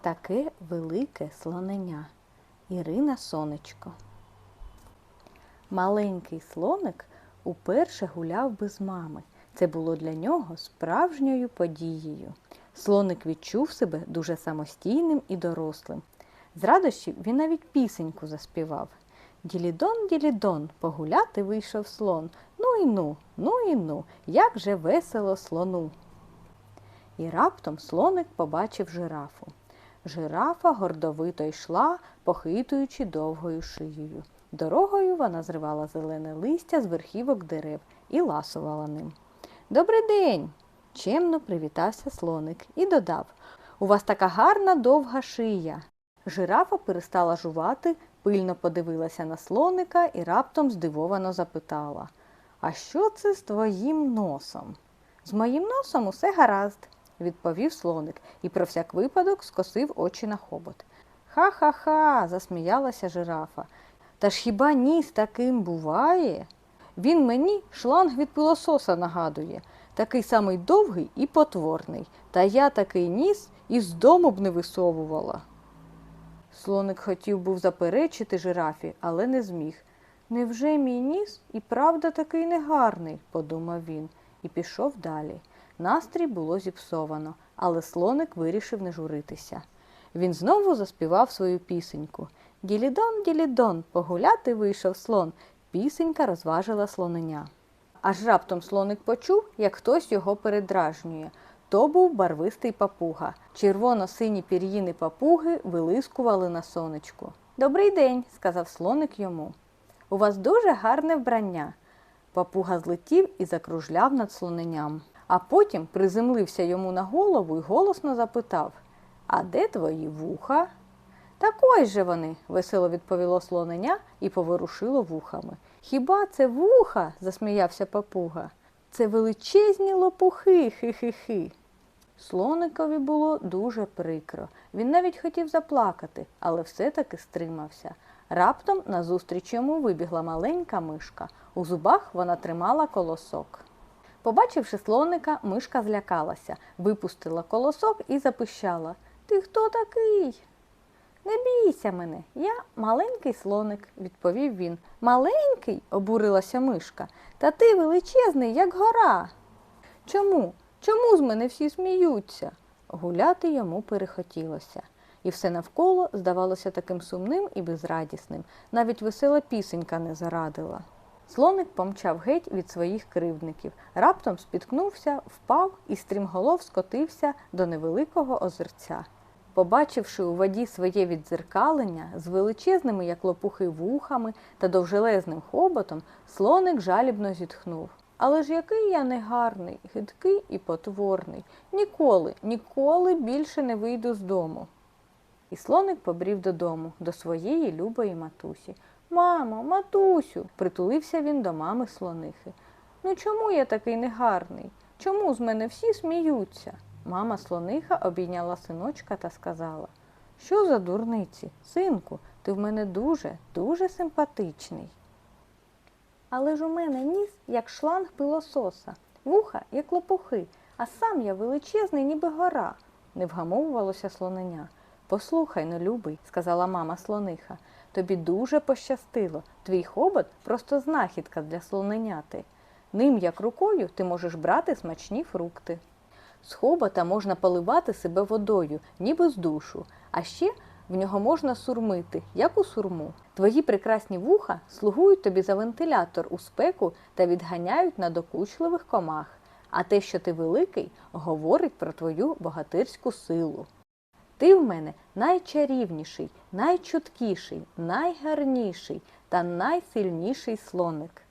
Таке велике слоненя. Ірина Сонечко. Маленький слоник уперше гуляв без мами. Це було для нього справжньою подією. Слоник відчув себе дуже самостійним і дорослим. З радощів він навіть пісеньку заспівав. Ділідон, ділідон, погуляти вийшов слон. Ну і ну, ну і ну, як же весело слону. І раптом слоник побачив жирафу. Жирафа гордовито йшла, похитуючи довгою шиєю. Дорогою вона зривала зелене листя з верхівок дерев і ласувала ним. Добрий день! чемно привітався слоник і додав У вас така гарна довга шия. Жирафа перестала жувати, пильно подивилася на слоника і раптом здивовано запитала А що це з твоїм носом? З моїм носом усе гаразд, відповів слоник і про всяк випадок скосив очі на хобот. Ха-ха-ха, засміялася жирафа. Та ж хіба ніс таким буває? Він мені шланг від пилососа нагадує, такий самий довгий і потворний, та я такий ніс і з дому б не висовувала. Слоник хотів був заперечити жирафі, але не зміг. Невже мій ніс і правда такий негарний, подумав він, і пішов далі. Настрій було зіпсовано, але слоник вирішив не журитися. Він знову заспівав свою пісеньку. Ділідон, ділідон, погуляти вийшов слон. Пісенька розважила слоненя. Аж раптом слоник почув, як хтось його передражнює. То був барвистий папуга. Червоно-сині пір'їни папуги вилискували на сонечку. Добрий день, сказав слоник йому. У вас дуже гарне вбрання. Папуга злетів і закружляв над слоненям, а потім приземлився йому на голову і голосно запитав А де твої вуха? Так ось же вони, весело відповіло слоненя і поворушило вухами. Хіба це вуха? засміявся папуга. Це величезні лопухи, хи-хи-хи. Слоникові було дуже прикро. Він навіть хотів заплакати, але все-таки стримався. Раптом назустріч йому вибігла маленька мишка. У зубах вона тримала колосок. Побачивши слоника, мишка злякалася, випустила колосок і запищала Ти хто такий? Не бійся мене, я маленький слоник, відповів він. Маленький, обурилася мишка, та ти величезний, як гора. Чому? Чому з мене всі сміються? Гуляти йому перехотілося. І все навколо здавалося таким сумним і безрадісним. Навіть весела пісенька не зарадила. Слоник помчав геть від своїх кривдників, раптом спіткнувся, впав і стрімголов скотився до невеликого озерця. Побачивши у воді своє віддзеркалення з величезними, як лопухи, вухами та довжелезним хоботом, слоник жалібно зітхнув. Але ж який я негарний, гидкий і потворний. Ніколи, ніколи більше не вийду з дому. І слоник побрів додому, до своєї любої матусі. Мамо, матусю, притулився він до мами слонихи. Ну чому я такий негарний? Чому з мене всі сміються? Мама слониха обійняла синочка та сказала, що за дурниці, синку, ти в мене дуже, дуже симпатичний. Але ж у мене ніс, як шланг пилососа, вуха, як лопухи, а сам я величезний, ніби гора, не вгамовувалося слоненя. Послухай, ну, любий, сказала мама слониха, тобі дуже пощастило. Твій хобот просто знахідка для слоненяти. Ним, як рукою, ти можеш брати смачні фрукти. З хобота можна поливати себе водою, ніби з душу, а ще в нього можна сурмити, як у сурму. Твої прекрасні вуха слугують тобі за вентилятор у спеку та відганяють надокучливих комах. А те, що ти великий, говорить про твою богатирську силу. Ти в мене найчарівніший, найчуткіший, найгарніший та найсильніший слоник.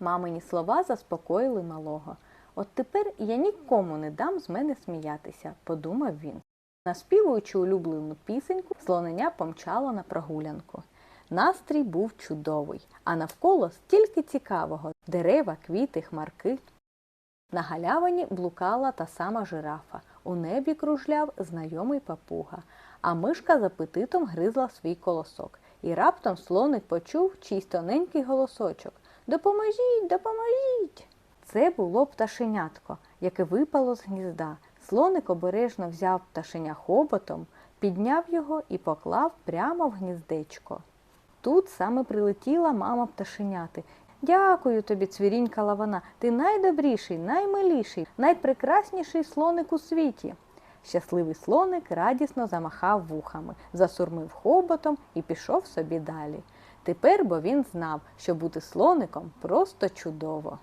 Мамині слова заспокоїли малого. От тепер я нікому не дам з мене сміятися, подумав він. Наспівуючи улюблену пісеньку, слоненя помчало на прогулянку. Настрій був чудовий, а навколо стільки цікавого дерева, квіти, хмарки. На галявині блукала та сама жирафа, у небі кружляв знайомий папуга, а мишка з апетитом гризла свій колосок. І раптом слоник почув чийсь тоненький голосочок Допоможіть, допоможіть! Це було пташенятко, яке випало з гнізда. Слоник обережно взяв пташеня хоботом, підняв його і поклав прямо в гніздечко. Тут саме прилетіла мама пташеняти. Дякую тобі, цвірінька лавана. Ти найдобріший, наймиліший, найпрекрасніший слоник у світі. Щасливий слоник радісно замахав вухами, засурмив хоботом і пішов собі далі. Тепер бо він знав, що бути слоником просто чудово.